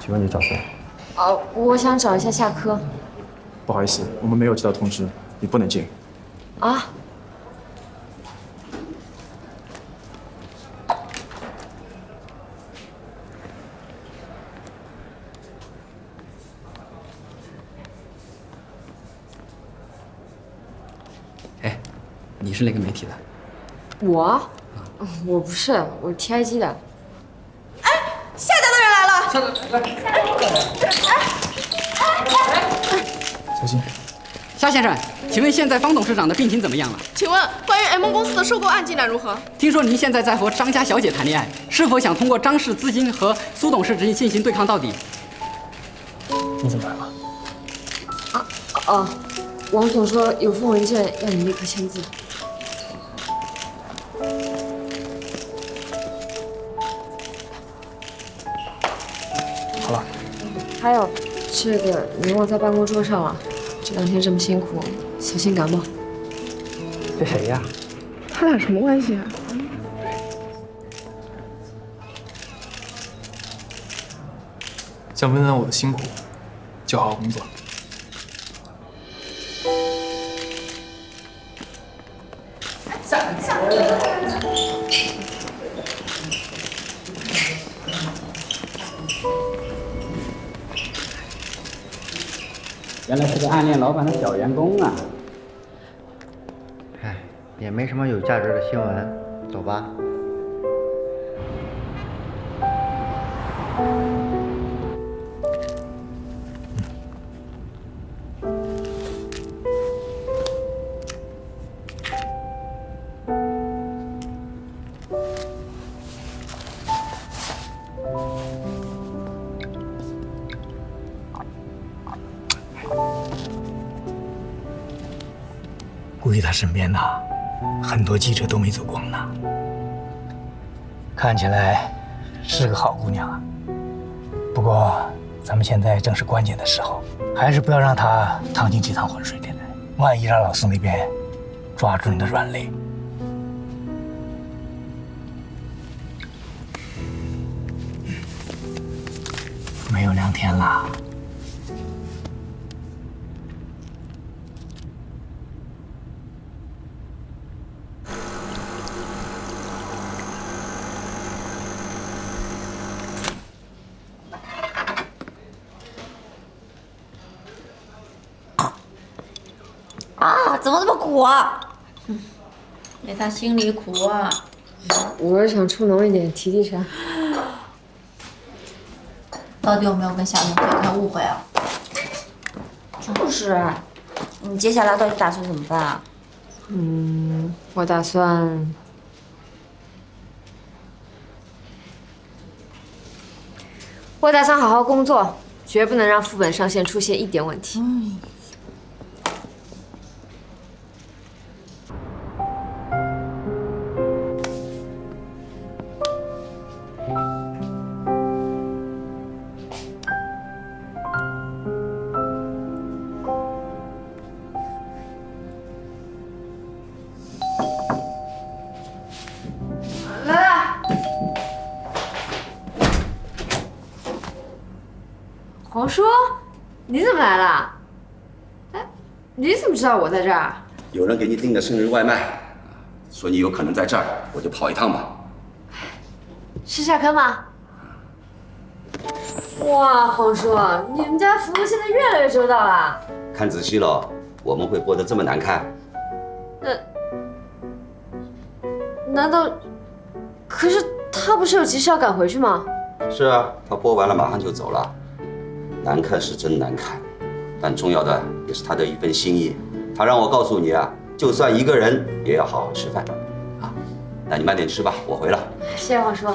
请问你找谁？啊，我想找一下夏科。不好意思，我们没有接到通知，你不能进。啊？哎，你是哪个媒体的？我？我不是，我是 TIG 的。哎夏家的人来了。小心。夏先生，请问现在方董事长的病情怎么样了？请问关于 M 公司的收购案进展如何？听说您现在在和张家小姐谈恋爱，是否想通过张氏资金和苏董事之间进行对抗到底？你怎么来了？啊哦，王总说有份文件要你立刻签字。这个你忘在办公桌上了。这两天这么辛苦，小心感冒。这谁呀？他俩什么关系啊？想分担我的辛苦，就好好工作。原来是个暗恋老板的小员工啊！哎，也没什么有价值的新闻，走吧。估计他身边呐，很多记者都没走光呢。看起来是个好姑娘啊。不过咱们现在正是关键的时候，还是不要让她趟进这趟浑水里来。万一让老四那边抓住你的软肋，没有两天了。啊，怎么那么苦啊？没他心里苦啊。我是想出浓一点，提提神。到底有没有跟夏同学开误会啊？就是，你接下来到底打算怎么办啊？嗯，我打算，我打算好好工作，绝不能让副本上线出现一点问题。来黄叔，你怎么来了？哎，你怎么知道我在这儿？有人给你订的生日外卖，说你有可能在这儿，我就跑一趟吧。是夏科吗？哇，黄叔，你们家服务现在越来越周到了。看仔细了，我们会播得这么难看？那难道？可是他不是有急事要赶回去吗？是啊，他播完了马上就走了。难看是真难看，但重要的也是他的一份心意。他让我告诉你啊，就算一个人也要好好吃饭。那你慢点吃吧，我回了。谢谢王叔。